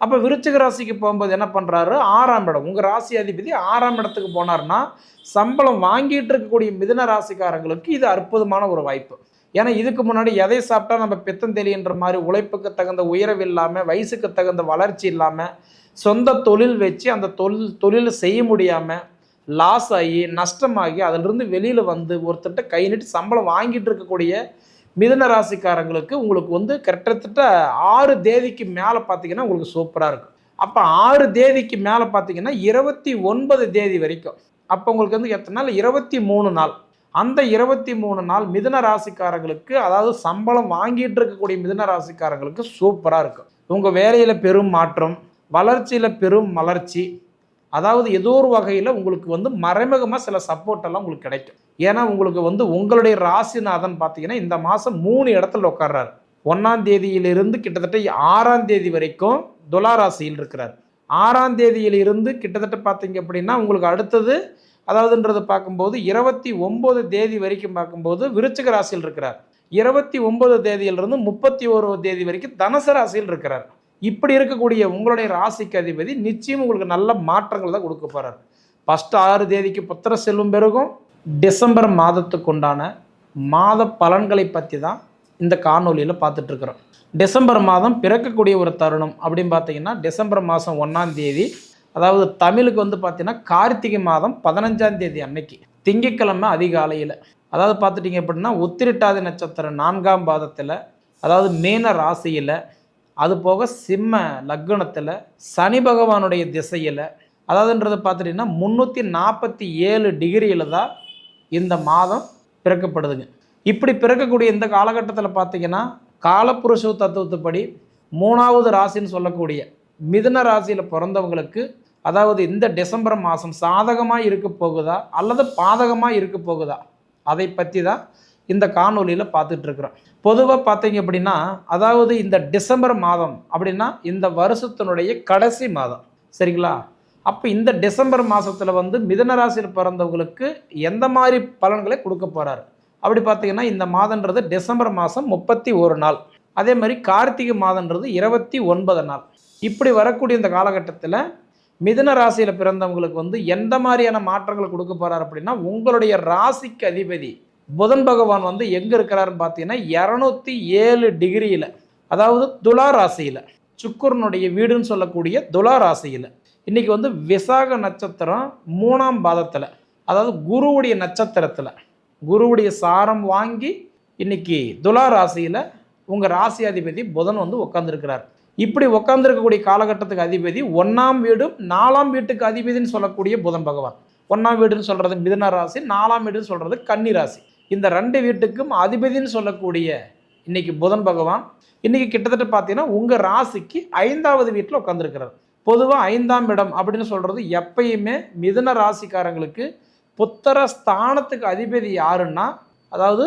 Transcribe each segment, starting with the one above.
அப்போ விருச்சிக ராசிக்கு போகும்போது என்ன பண்ணுறாரு ஆறாம் இடம். உங்கள் ராசி அதிபதி ஆறாம் இடத்துக்கு போனார்னா சம்பளம் வாங்கிட்டு இருக்கக்கூடிய மிதன ராசிக்காரங்களுக்கு இது அற்புதமான ஒரு வாய்ப்பு. ஏன்னா இதுக்கு முன்னாடி எதை சாப்பிட்டா நம்ம பித்தம் தெளின்ற மாதிரி உழைப்புக்கு தகுந்த உயரவு இல்லாமல் வயசுக்கு தகுந்த வளர்ச்சி இல்லாமல் சொந்த தொழில் வச்சு அந்த தொழில் தொழில் செய்ய முடியாமல் லாஸ் ஆகி நஷ்டமாகி அதிலிருந்து வெளியில் வந்து ஒருத்தட்ட கை நீட்டி சம்பளம் வாங்கிட்டு இருக்கக்கூடிய மிதன ராசிக்காரங்களுக்கு உங்களுக்கு வந்து கிட்டத்தட்ட ஆறு தேதிக்கு மேலே பார்த்தீங்கன்னா உங்களுக்கு சூப்பராக இருக்கும். அப்போ ஆறு தேதிக்கு மேலே பார்த்தீங்கன்னா இருபத்தி ஒன்பது தேதி வரைக்கும். அப்போ உங்களுக்கு வந்து எத்தனை நாள்? இருபத்தி மூணு நாள். அந்த இருபத்தி மூணு நாள் மிதன ராசிக்காரங்களுக்கு அதாவது சம்பளம் வாங்கிட்டு இருக்கக்கூடிய மிதன ராசிக்காரங்களுக்கு சூப்பராக இருக்கும். உங்கள் வேலையில் பெரும் மாற்றம் வளர்ச்சியில் பெரும் வளர்ச்சி அதாவது ஏதோ ஒரு வகையில் உங்களுக்கு வந்து மறைமுகமாக சில சப்போர்ட்டெல்லாம் உங்களுக்கு கிடைக்கும். ஏன்னா உங்களுக்கு வந்து உங்களுடைய ராசிநாதன் பார்த்தீங்கன்னா இந்த மாதம் மூணு இடத்துல உட்கார்றாரு. ஒன்றாம் தேதியிலிருந்து கிட்டத்தட்ட ஆறாம் தேதி வரைக்கும் துலா ராசியில் இருக்கிறார். ஆறாம் தேதியிலிருந்து கிட்டத்தட்ட பார்த்தீங்க அப்படின்னா உங்களுக்கு அடுத்தது அதாவதுன்றது பார்க்கும்போது இருபத்தி ஒம்பது தேதி வரைக்கும் பார்க்கும்போது விருச்சிக ராசியில் இருக்கிறார். இருபத்தி ஒம்பது தேதியிலிருந்து முப்பத்தி ஒரு தேதி வரைக்கும் தனுசு ராசியில் இருக்கிறார். இப்படி இருக்கக்கூடிய உங்களுடைய ராசிக்கு அதிபதி நிச்சயம் உங்களுக்கு நல்ல மாற்றங்கள் தான் கொடுக்க போகிறார் ஃபஸ்ட்டு ஆறு தேதிக்கு புத்திர செல்வம் பெருகும். டிசம்பர் மாதத்துக்கு உண்டான மாத பலன்களை பற்றி தான் இந்த காணொலியில் பார்த்துட்ருக்குறோம். டிசம்பர் மாதம் பிறக்கக்கூடிய ஒரு தருணம் அப்படின்னு பார்த்தீங்கன்னா டிசம்பர் மாதம் ஒன்றாம் தேதி அதாவது தமிழுக்கு வந்து பார்த்தீங்கன்னா கார்த்திகை மாதம் பதினஞ்சாம் தேதி அன்னைக்கு திங்கட்கிழமை அதிகாலையில். அதாவது பார்த்துட்டிங்க அப்படின்னா உத்திரட்டாதி நட்சத்திரம் நான்காம் பாதத்தில் அதாவது மேன ராசியில் அது போக சிம்ம லக்னத்தில் சனி பகவானுடைய திசையில் அதாவதுன்றது பார்த்துட்டிங்கன்னா முந்நூற்றி நாற்பத்தி ஏழு டிகிரியில் தான் இந்த மாதம் பிறக்கப்படுதுங்க. இப்படி பிறக்கக்கூடிய இந்த காலகட்டத்தில் பார்த்தீங்கன்னா காலப்புருஷ தத்துவத்துப்படி மூணாவது ராசின்னு சொல்லக்கூடிய மிதுன ராசியில் பிறந்தவங்களுக்கு அதாவது இந்த டிசம்பர் மாதம் சாதகமாக இருக்க போகுதா அல்லது பாதகமாக இருக்க போகுதா அதை பற்றி தான் இந்த காணொலியில் பார்த்துட்டு இருக்கிறோம் பொதுவாக பார்த்தீங்க அப்படின்னா அதாவது இந்த டிசம்பர் மாதம் அப்படின்னா இந்த வருஷத்தினுடைய கடைசி மாதம். சரிங்களா? அப்போ இந்த டிசம்பர் மாதத்தில் வந்து மிதனராசியில் பிறந்தவங்களுக்கு எந்த மாதிரி பலன்களை கொடுக்க போகிறாரு அப்படி பார்த்தீங்கன்னா இந்த மாதன்றது டிசம்பர் மாதம் முப்பத்தி ஒரு நாள். அதே மாதிரி கார்த்திகை மாதன்றது இருபத்தி ஒன்பது நாள். இப்படி வரக்கூடிய இந்த காலகட்டத்தில் மிதுன ராசியில் பிறந்தவங்களுக்கு வந்து எந்த மாதிரியான மாற்றங்களை கொடுக்க போகிறார் அப்படின்னா உங்களுடைய ராசிக்கு அதிபதி புதன் பகவான் வந்து எங்கே இருக்கிறாருன்னு பார்த்தீங்கன்னா இரநூத்தி ஏழு டிகிரியில் அதாவது துலா ராசியில் சுக்கரனுடைய வீடுன்னு சொல்லக்கூடிய துலா ராசியில். இன்றைக்கி வந்து விசாக நட்சத்திரம் மூணாம் பாதத்தில் அதாவது குருவுடைய நட்சத்திரத்தில். குருவுடைய சாரம் வாங்கி இன்னைக்கு துலா ராசியில் உங்கள் ராசி அதிபதி புதன் வந்து உட்காந்துருக்கிறார் இப்படி உட்காந்துருக்கக்கூடிய காலகட்டத்துக்கு அதிபதி ஒன்றாம் வீடும் நாலாம் வீட்டுக்கு அதிபதினு சொல்லக்கூடிய புதன் பகவான். ஒன்றாம் வீடுன்னு சொல்கிறது மிதன ராசி நாலாம் வீடுன்னு சொல்கிறது கன்னி ராசி. இந்த ரெண்டு வீட்டுக்கும் அதிபதினு சொல்லக்கூடிய இன்றைக்கி புதன் பகவான் இன்றைக்கி கிட்டத்தட்ட பார்த்தீங்கன்னா உங்கள் ராசிக்கு ஐந்தாவது வீட்டில் உட்காந்துருக்கிறார் பொதுவாக ஐந்தாம் இடம் அப்படின்னு சொல்கிறது எப்பயுமே மிதுன ராசிக்காரங்களுக்கு புத்தர ஸ்தானத்துக்கு அதிபதி யாருன்னா அதாவது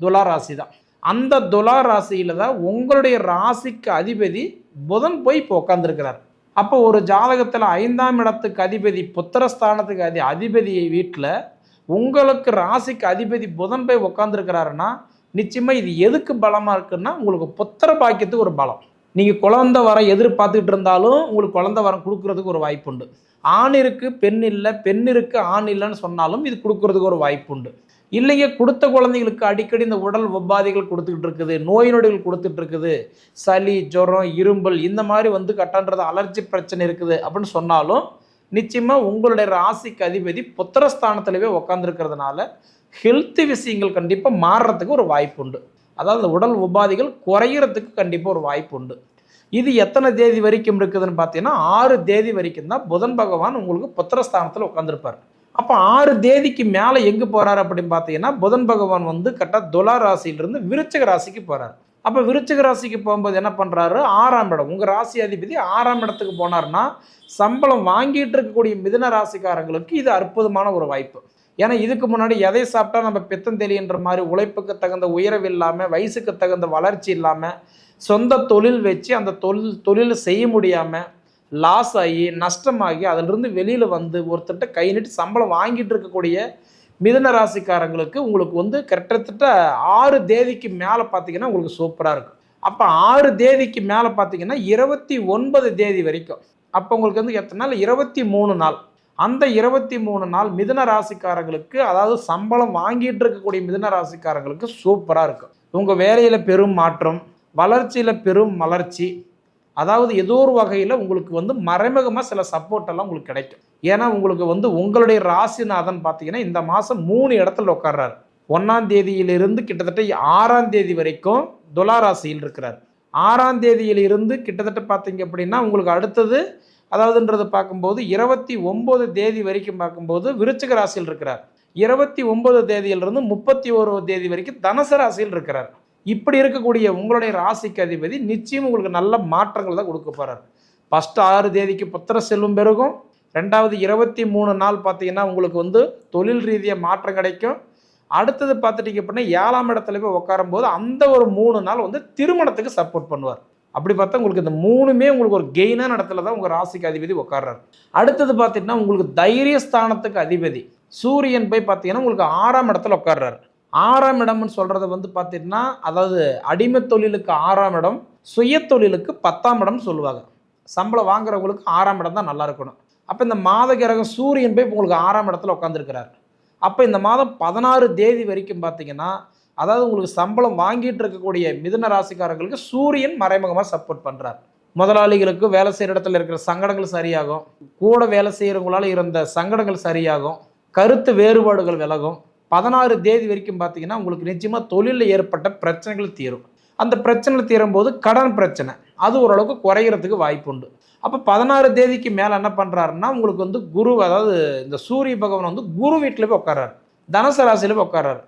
துலா ராசி தான் அந்த துலா ராசியில் தான் உங்களுடைய ராசிக்கு அதிபதி புதன் போய் இப்போ உட்காந்துருக்கிறார் அப்போ ஒரு ஜாதகத்தில் ஐந்தாம் இடத்துக்கு அதிபதி புத்திரஸ்தானத்துக்கு அதி அதிபதியை வீட்டில் உங்களுக்கு ராசிக்கு அதிபதி புதன் போய் உட்காந்துருக்கிறாருன்னா நிச்சயமாக இது எதுக்கு பலமாக இருக்குன்னா உங்களுக்கு புத்திர பாக்கியத்துக்கு ஒரு பலம். நீங்கள் குழந்த வர எதிர்பார்த்துக்கிட்டு இருந்தாலும் உங்களுக்கு குழந்த வரம் கொடுக்கறதுக்கு ஒரு வாய்ப்பு உண்டு. ஆண் இருக்கு பெண் இல்லை பெண் இருக்கு ஆண் இல்லைன்னு சொன்னாலும் இது கொடுக்கறதுக்கு ஒரு வாய்ப்பு உண்டு. இல்லைங்க கொடுத்த குழந்தைங்களுக்கு அடிக்கடி இந்த உடல் உபாதைகள் கொடுத்துக்கிட்டு இருக்குது நோய் நொடிகள் கொடுத்துட்டு இருக்குது. சளி ஜுரம் இரும்பல் இந்த மாதிரி வந்து கட்டன்றது அலர்ஜி பிரச்சனை இருக்குது அப்படின்னு சொன்னாலும் நிச்சயமாக உங்களுடைய ராசிக்கு அதிபதி புத்திரஸ்தானத்திலவே உட்காந்துருக்கிறதுனால ஹெல்த் விஷயங்கள் கண்டிப்பாக மாறுறதுக்கு ஒரு வாய்ப்பு உண்டு. அதாவது உடல் உபாதைகள் குறையிறதுக்கு கண்டிப்பாக ஒரு வாய்ப்பு உண்டு இது எத்தனை தேதி வரைக்கும் இருக்குதுன்னு பார்த்தீங்கன்னா ஆறு தேதி வரைக்கும் தான் புதன் பகவான் உங்களுக்கு புத்திரஸ்தானத்தில் உட்காந்துருப்பார் அப்போ ஆறு தேதிக்கு மேலே எங்கே போகிறார் அப்படின்னு பார்த்தீங்கன்னா புதன் பகவான் வந்து கரெக்டாக துலா ராசியிலிருந்து விருச்சக ராசிக்கு போகிறார் அப்போ விருச்சிக ராசிக்கு போகும்போது என்ன பண்ணுறாரு ஆறாம் இடம். உங்கள் ராசி அதிபதி ஆறாம் இடத்துக்கு போனார்னா சம்பளம் வாங்கிட்டு இருக்கக்கூடிய மிதன ராசிக்காரங்களுக்கு இது அற்புதமான ஒரு வாய்ப்பு. ஏன்னா இதுக்கு முன்னாடி எதை சாப்பிட்டா நம்ம பித்தம் தெளின்ற மாதிரி உழைப்புக்கு தகுந்த உயர்வு இல்லாமல் வயசுக்கு தகுந்த வளர்ச்சி இல்லாமல் சொந்த தொழில் வச்சு அந்த தொழில் தொழில் செய்ய முடியாமல் லாஸ் ஆகி நஷ்டமாகி அதிலிருந்து வெளியில் வந்து ஒருத்தட்ட கை நீட்டி சம்பளம் வாங்கிட்டு இருக்கக்கூடிய மிதன ராசிக்காரங்களுக்கு உங்களுக்கு வந்து கிட்டத்தட்ட ஆறு தேதிக்கு மேலே பார்த்தீங்கன்னா உங்களுக்கு சூப்பராக இருக்கும். அப்போ ஆறு தேதிக்கு மேலே பார்த்தீங்கன்னா இருபத்தி ஒன்பது தேதி வரைக்கும். அப்போ உங்களுக்கு வந்து எத்தனை நாள்? இருபத்தி மூணு நாள். அந்த இருபத்தி மூணு நாள் மிதுன ராசிக்காரங்களுக்கு அதாவது சம்பளம் வாங்கிட்டு இருக்கக்கூடிய மிதுன ராசிக்காரங்களுக்கு சூப்பராக இருக்கும். உங்கள் வேலையில் பெரும் மாற்றம் வளர்ச்சியில் பெரும் வளர்ச்சி அதாவது ஏதோ ஒரு வகையில் உங்களுக்கு வந்து மறைமுகமாக சில சப்போர்ட்டெல்லாம் உங்களுக்கு கிடைக்கும். ஏன்னா உங்களுக்கு வந்து உங்களுடைய ராசிநாதன் பார்த்தீங்கன்னா இந்த மாதம் மூணு இடத்துல உட்கார்றாரு. ஒன்றாம் தேதியிலிருந்து கிட்டத்தட்ட ஆறாம் தேதி வரைக்கும் துலா ராசியில் இருக்கிறார். ஆறாம் தேதியிலிருந்து கிட்டத்தட்ட பார்த்தீங்க அப்படின்னா உங்களுக்கு அடுத்தது அதாவதுன்றது பார்க்கும்போது இருபத்தி ஒம்பது தேதி வரைக்கும் பார்க்கும்போது விருச்சிக ராசியில் இருக்கிறார். இருபத்தி ஒன்பது தேதியிலிருந்து முப்பத்தி ஒரு தேதி வரைக்கும் தனுசு ராசியில் இருக்கிறார். இப்படி இருக்கக்கூடிய உங்களுடைய ராசிக்கு அதிபதி நிச்சயம் உங்களுக்கு நல்ல மாற்றங்கள் தான் கொடுக்க போறார். ஃபர்ஸ்ட் ஆறு தேதிக்கு புத்திர செல்வம் பெருகும். ரெண்டாவது இருபத்தி மூணு நாள் பார்த்தீங்கன்னா உங்களுக்கு வந்து தொழில் ரீதியாக மாற்றம் கிடைக்கும். அடுத்தது பார்த்துட்டீங்க அப்படின்னா ஏழாம் இடத்துல போய் உட்காரும் போது அந்த ஒரு மூணு நாள் வந்து திருமணத்துக்கு சப்போர்ட் பண்ணுவார். அப்படி பார்த்தா உங்களுக்கு இந்த மூணுமே உங்களுக்கு ஒரு கெயினான இடத்துல தான் உங்கள் ராசிக்கு அதிபதி உட்கார்றாரு. அடுத்தது பார்த்தீங்கன்னா உங்களுக்கு தைரிய ஸ்தானத்துக்கு அதிபதி. சூரியன் போய் பார்த்தீங்கன்னா உங்களுக்கு ஆறாம் இடத்துல உட்கார்றாரு. ஆறாம் இடம்னு சொல்கிறது வந்து பார்த்தீங்கன்னா அதாவது அடிமை தொழிலுக்கு ஆறாம் இடம் சுய தொழிலுக்கு பத்தாம் இடம்னு சொல்லுவாங்க. சம்பளம் வாங்குறவங்களுக்கு ஆறாம் இடம் தான் நல்லா இருக்கணும். அப்போ இந்த மாத கிரகம் சூரியன் போய் உங்களுக்கு ஆறாம் இடத்துல உட்காந்துருக்கிறார் அப்போ இந்த மாதம் பதினாறு தேதி வரைக்கும் பார்த்தீங்கன்னா அதாவது உங்களுக்கு சம்பளம் வாங்கிட்டு இருக்கக்கூடிய மிதுன ராசிக்காரங்களுக்கு சூரியன் மறைமுகமாக சப்போர்ட் பண்ணுறார் முதலாளிகளுக்கு வேலை செய்கிற இடத்துல இருக்கிற சங்கடங்கள் சரியாகும். கூட வேலை செய்கிறவங்களால் இருந்த சங்கடங்கள் சரியாகும். கருத்து வேறுபாடுகள் விலகும். பதினாறு தேதி வரைக்கும் பார்த்தீங்கன்னா உங்களுக்கு நிச்சயமாக தொழிலில் ஏற்பட்ட பிரச்சனைகள் தீரும். அந்த பிரச்சனைகள் தீரும் போது கடன் பிரச்சனை. அது ஓரளவுக்கு குறைகிறதுக்கு வாய்ப்பு உண்டு. அப்போ பதினாறு தேதிக்கு மேலே என்ன பண்ணுறாருன்னா உங்களுக்கு வந்து குரு அதாவது இந்த சூரிய பகவான் வந்து குரு வீட்டில் போய் உட்காராரு தனுசு ராசியில்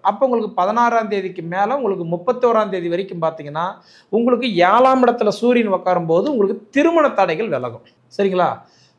அப்போ உங்களுக்கு பதினாறாம் தேதிக்கு மேலே உங்களுக்கு முப்பத்தோராம் தேதி வரைக்கும் பார்த்தீங்கன்னா உங்களுக்கு ஏழாம் இடத்துல சூரியன் உட்காரும் போது உங்களுக்கு திருமண தடைகள் விலகும். சரிங்களா?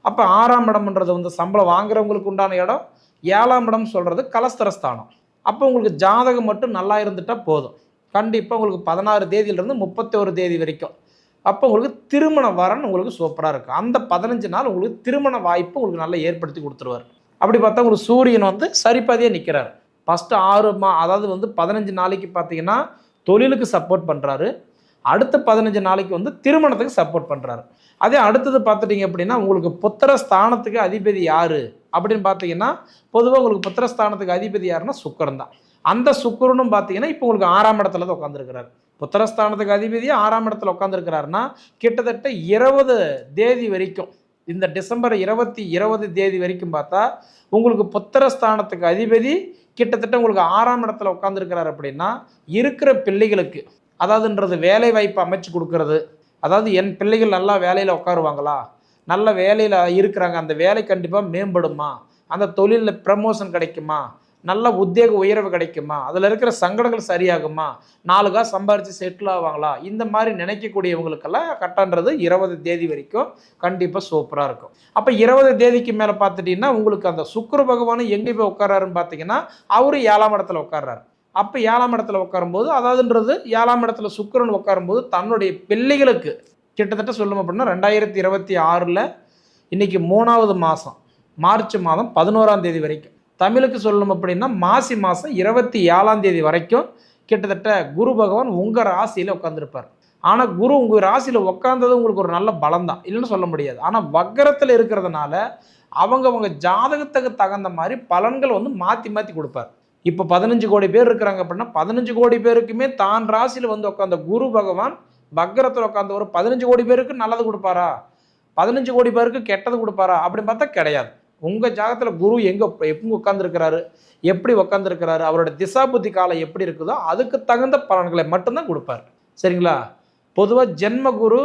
அப்போ ஆறாம் இடம்ன்றது வந்து சம்பளம் வாங்குறவங்களுக்கு உண்டான இடம் ஏழாம் இடம் சொல்கிறது கலஸ்தரஸ்தானம். அப்போ உங்களுக்கு ஜாதகம் மட்டும் நல்லா இருந்துட்டால் போதும். கண்டிப்பாக உங்களுக்கு பதினாறு தேதியிலிருந்து முப்பத்தோரு தேதி வரைக்கும். அப்போ உங்களுக்கு திருமண வரன் உங்களுக்கு சூப்பராக இருக்கும். அந்த பதினஞ்சு நாள் உங்களுக்கு திருமண வாய்ப்பு உங்களுக்கு நல்லா ஏற்படுத்தி கொடுத்துருவார். அப்படி பார்த்தா உங்களுக்கு சூரியன் வந்து சரிப்பாதியாக நிற்கிறார் ஃபஸ்ட்டு ஆறு மா அதாவது வந்து பதினஞ்சு நாளைக்கு பார்த்தீங்கன்னா தொழிலுக்கு சப்போர்ட் பண்ணுறாரு அடுத்த பதினஞ்சு நாளைக்கு வந்து திருமணத்துக்கு சப்போர்ட் பண்ணுறாரு அதே அடுத்தது பார்த்துட்டிங்க அப்படின்னா உங்களுக்கு புத்திர ஸ்தானத்துக்கு அதிபதி யார்? அப்படின்னு பார்த்தீங்கன்னா பொதுவாக உங்களுக்கு புத்திர ஸ்தானத்துக்கு அதிபதி யாருன்னா சுக்கரன் தான். அந்த சுக்கரனும் பார்த்தீங்கன்னா இப்போ உங்களுக்கு ஆறாம் இடத்துல தான் உட்காந்துருக்கிறார் புத்திரஸ்தானத்துக்கு அதிபதியாக ஆறாம் இடத்துல உட்காந்துருக்கிறாருன்னா கிட்டத்தட்ட இருபது தேதி வரைக்கும் இந்த டிசம்பர் இருபத்தி இருபது தேதி வரைக்கும் பார்த்தா உங்களுக்கு புத்திரஸ்தானத்துக்கு அதிபதி கிட்டத்தட்ட உங்களுக்கு ஆறாம் இடத்துல உட்காந்துருக்கிறார் அப்படின்னா இருக்கிற பிள்ளைகளுக்கு அதாவதுன்றது வேலை வாய்ப்பு அமைச்சு கொடுக்கறது. அதாவது என் பிள்ளைகள் நல்லா வேலையில் உட்காருவாங்களா? நல்ல வேலையில் இருக்கிறாங்க அந்த வேலை கண்டிப்பாக மேம்படுமா? அந்த தொழிலில் ப்ரமோஷன் கிடைக்குமா? நல்ல உத்தியோக உயர்வு கிடைக்குமா? அதில் இருக்கிற சங்கடங்கள் சரியாகுமா? நாலு காசு சம்பாரித்து செட்டில் ஆவாங்களா? இந்த மாதிரி நினைக்கக்கூடியவங்களுக்கெல்லாம் கட்டன்றது இருபது தேதி வரைக்கும் கண்டிப்பாக சூப்பராக இருக்கும். அப்போ இருபது தேதிக்கு மேலே பார்த்துட்டிங்கன்னா உங்களுக்கு அந்த சுக்கர பகவானும் எங்கே போய் உட்காராருன்னு பார்த்தீங்கன்னா அவரும் ஏழாம் இடத்துல உட்கார்றாரு. அப்போ ஏழாம் இடத்துல உட்காரும்போது அதாவதுன்றது ஏழாம் இடத்துல சுக்கரன் உட்காரும்போது தன்னுடைய பிள்ளைகளுக்கு கிட்டத்தட்ட சொல்லணும் அப்படின்னா ரெண்டாயிரத்தி இருபத்தி ஆறில் இன்றைக்கி மூணாவது மாதம் மார்ச் மாதம் பதினோராம் தேதி வரைக்கும். தமிழுக்கு சொல்லணும் அப்படின்னா மாசி மாதம் இருபத்தி ஏழாம் தேதி வரைக்கும் கிட்டத்தட்ட குரு பகவான் உங்கள் ராசியில் உட்காந்துருப்பார் ஆனால் குரு உங்கள் ராசியில் உட்காந்தது உங்களுக்கு ஒரு நல்ல பலம் தான் இல்லைன்னு சொல்ல முடியாது. ஆனால் வக்கரத்தில் இருக்கிறதுனால அவங்கவுங்க ஜாதகத்துக்கு தகுந்த மாதிரி பலன்கள் வந்து மாற்றி மாற்றி கொடுப்பார். இப்போ பதினஞ்சு கோடி பேர் இருக்கிறாங்க அப்படின்னா பதினஞ்சு கோடி பேருக்குமே தான் ராசியில் வந்து உட்காந்த குரு பகவான் வக்கரத்தில் உட்காந்த ஒரு பதினஞ்சு கோடி பேருக்கு நல்லது கொடுப்பாரா? பதினஞ்சு கோடி பேருக்கு கெட்டது கொடுப்பாரா? அப்படின்னு பார்த்தா கிடையாது. உங்கள் ஜாகத்தில் குரு எங்கே எப்போ உட்காந்துருக்கிறாரு எப்படி உட்காந்துருக்கிறாரு அவரோட திசாபுத்தி காலம் எப்படி இருக்குதோ அதுக்கு தகுந்த பலன்களை மட்டும்தான் கொடுப்பார். சரிங்களா? பொதுவாக ஜென்ம குரு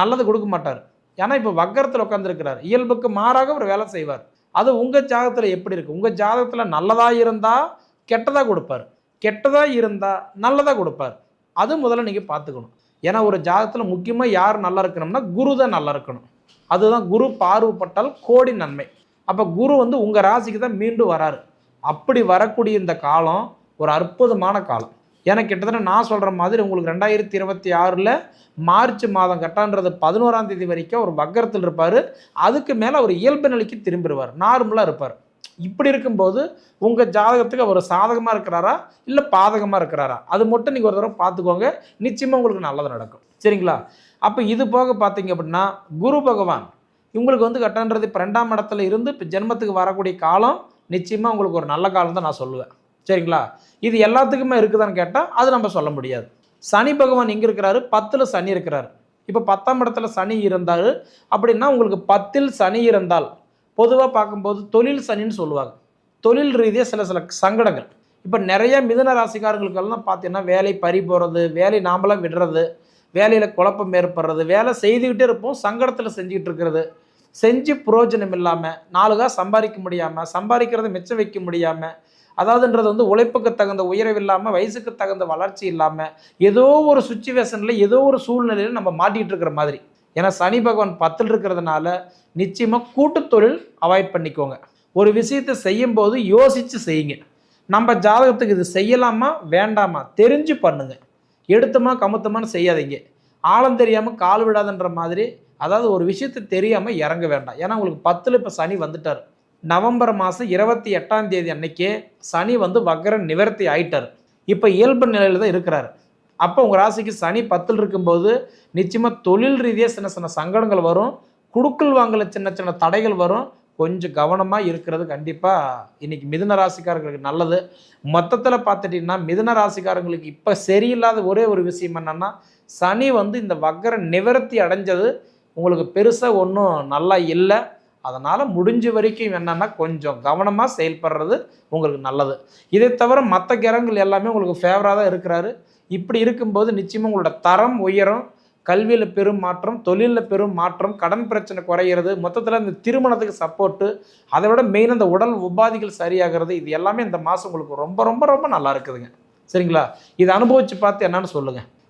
நல்லது கொடுக்க மாட்டார். ஏன்னா இப்போ வக்கரத்தில் உட்காந்துருக்கிறார் இயல்புக்கு மாறாக அவர் வேலை செய்வார். அது உங்கள் ஜாதகத்தில் எப்படி இருக்குது உங்கள் ஜாதகத்தில் நல்லதாக இருந்தால் கெட்டதாக கொடுப்பார். கெட்டதாக இருந்தால் நல்லதாக கொடுப்பார். அது முதல்ல நீங்கள் பார்த்துக்கணும். ஏன்னா ஒரு ஜாதகத்தில் முக்கியமாக யார் நல்லா இருக்கணும்னா குரு தான் நல்லா இருக்கணும். அதுதான் குரு பார்வைப்பட்டால் கோடி நன்மை. அப்போ குரு வந்து உங்கள் ராசிக்கு தான் மீண்டும் வராரு. அப்படி வரக்கூடிய இந்த காலம் ஒரு அற்புதமான காலம். ஏன்னா கிட்டத்தட்ட நான் சொல்கிற மாதிரி உங்களுக்கு ரெண்டாயிரத்தி இருபத்தி ஆறில் மார்ச் மாதம் கட்டான்றது பதினோராம் தேதி வரைக்கும் ஒரு பக்கரத்தில் இருப்பார். அதுக்கு மேலே அவர் இயல்பு நிலைக்கு திரும்பிடுவார் நார்மலாக இருப்பார். இப்படி இருக்கும்போது உங்கள் ஜாதகத்துக்கு அவர் சாதகமாக இருக்கிறாரா? இல்லை பாதகமாக இருக்கிறாரா? அது மட்டும் நீங்கள் ஒரு தடவை பார்த்துக்கோங்க. நிச்சயமாக உங்களுக்கு நல்லது நடக்கும். சரிங்களா? அப்போ இது போக பார்த்தீங்க அப்படின்னா குரு பகவான் இவங்களுக்கு வந்து கட்டன்றது இப்போ ரெண்டாம் இடத்துல இருந்து இப்போ ஜென்மத்துக்கு வரக்கூடிய காலம் நிச்சயமாக உங்களுக்கு ஒரு நல்ல காலம் தான் நான் சொல்லுவேன். சரிங்களா? இது எல்லாத்துக்குமே இருக்குதான்னு கேட்டால் அது நம்ம சொல்ல முடியாது. சனி பகவான் எங்கே இருக்கிறாரு? பத்தில் சனி இருக்கிறாரு. இப்போ பத்தாம் இடத்துல சனி இருந்தார் அப்படின்னா உங்களுக்கு பத்தில் சனி இருந்தால் பொதுவாக பார்க்கும்போது தொழில் சனின்னு சொல்லுவாங்க. தொழில் ரீதியாக சில சில சங்கடங்கள். இப்போ நிறைய மிதன ராசிக்காரங்களுக்கெல்லாம் பார்த்தீங்கன்னா வேலை பறி போகிறது வேலை நாமளாம் விடுறது வேலையில் குழப்பம் ஏற்படுறது வேலை செய்துக்கிட்டே இருப்போம் சங்கடத்தில் செஞ்சுக்கிட்டு இருக்கிறது. செஞ்சு புரோஜனம் இல்லாமல் நாலுகா சம்பாதிக்க முடியாமல் சம்பாதிக்கிறத மிச்சம் வைக்க முடியாமல் அதாவதுன்றது வந்து உழைப்புக்கு தகுந்த உயர்வு இல்லாமல் வயசுக்கு தகுந்த வளர்ச்சி இல்லாமல் ஏதோ ஒரு சுச்சுவேஷனில் ஏதோ ஒரு சூழ்நிலையில் நம்ம மாட்டிகிட்டு இருக்கிற மாதிரி. ஏன்னா சனி பகவான் பத்தில் இருக்கிறதுனால நிச்சயமாக கூட்டுத்தொழில் அவாய்ட் பண்ணிக்கோங்க. ஒரு விஷயத்தை செய்யும்போது யோசித்து செய்யுங்க. நம்ம ஜாதகத்துக்கு இது செய்யலாமா வேண்டாமா தெரிஞ்சு பண்ணுங்கள் எடுத்தமா கமுத்தமான்னு செய்யாதீங்க. ஆழம் தெரியாமல் கால் விடாதுன்ற மாதிரி அதாவது ஒரு விஷயத்தை தெரியாமல் இறங்க வேண்டாம். ஏன்னா உங்களுக்கு பத்தில் இப்போ சனி வந்துட்டார். நவம்பர் மாதம் இருபத்தி எட்டாம் தேதி அன்னைக்கே சனி வந்து வக்கர நிவர்த்தி ஆயிட்டார். இப்போ இயல்பு நிலையில் தான் இருக்கிறார். அப்போ உங்கள் ராசிக்கு சனி பத்தில் இருக்கும்போது நிச்சயமாக தொழில் ரீதியாக சின்ன சின்ன சங்கடங்கள் வரும். குடுக்கல் வாங்கல சின்ன சின்ன தடைகள் வரும். கொஞ்சம் கவனமாக இருக்கிறது கண்டிப்பாக இன்றைக்கி மிதுன ராசிக்காரங்களுக்கு நல்லது. மொத்தத்தில் பார்த்துட்டிங்கன்னா மிதுன ராசிக்காரங்களுக்கு இப்போ சரியில்லாத ஒரே ஒரு விஷயம் என்னென்னா சனி வந்து இந்த வக்கர நிவர்த்தி அடைஞ்சது உங்களுக்கு பெருசாக ஒன்றும் நல்லா இல்லை. அதனால் முடிஞ்ச வரைக்கும் என்னென்னா கொஞ்சம் கவனமாக செயல்படுறது உங்களுக்கு நல்லது. இதை தவிர மற்ற கிரகங்கள் எல்லாமே உங்களுக்கு ஃபேவராக தான் இருக்கிறாரு. இப்படி இருக்கும்போது நிச்சயமாக உங்களோட தரம் உயரும். கல்வியில் பெரும் மாற்றம் தொழிலில் பெரும் மாற்றம் கடன் பிரச்சனை குறையிறது மொத்தத்தில் இந்த திருமணத்துக்கு சப்போர்ட்டு அதை விட மெயின் இந்த உடல் உபாதிகள் சரியாகிறது இது எல்லாமே இந்த மாதம் உங்களுக்கு ரொம்ப ரொம்ப ரொம்ப நல்லா இருக்குதுங்க. சரிங்களா? இதை அனுபவித்து பார்த்து என்னன்னு சொல்லுங்கள்